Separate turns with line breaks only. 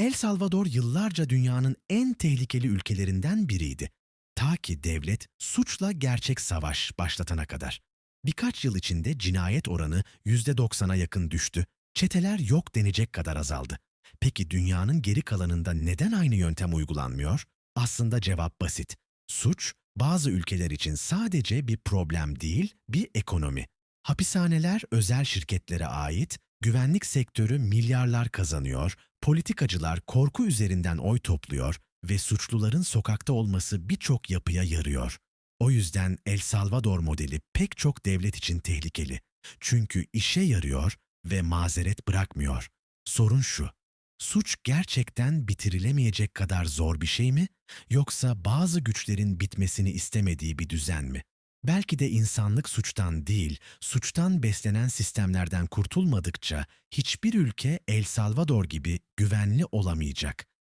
El Salvador yıllarca dünyanın en tehlikeli ülkelerinden biriydi. Ta ki devlet suçla gerçek savaş başlatana kadar. Birkaç yıl içinde cinayet oranı %90'a yakın düştü. Çeteler yok denecek kadar azaldı. Peki dünyanın geri kalanında neden aynı yöntem uygulanmıyor? Aslında cevap basit. Suç, bazı ülkeler için sadece bir problem değil, bir ekonomi. Hapishaneler özel şirketlere ait, güvenlik sektörü milyarlar kazanıyor, politikacılar korku üzerinden oy topluyor ve suçluların sokakta olması birçok yapıya yarıyor. O yüzden El Salvador modeli pek çok devlet için tehlikeli. Çünkü işe yarıyor ve mazeret bırakmıyor. Sorun şu, suç gerçekten bitirilemeyecek kadar zor bir şey mi? Yoksa bazı güçlerin bitmesini istemediği bir düzen mi? Belki de insanlık suçtan değil, suçtan beslenen sistemlerden kurtulmadıkça hiçbir ülke El Salvador gibi güvenli olamayacak.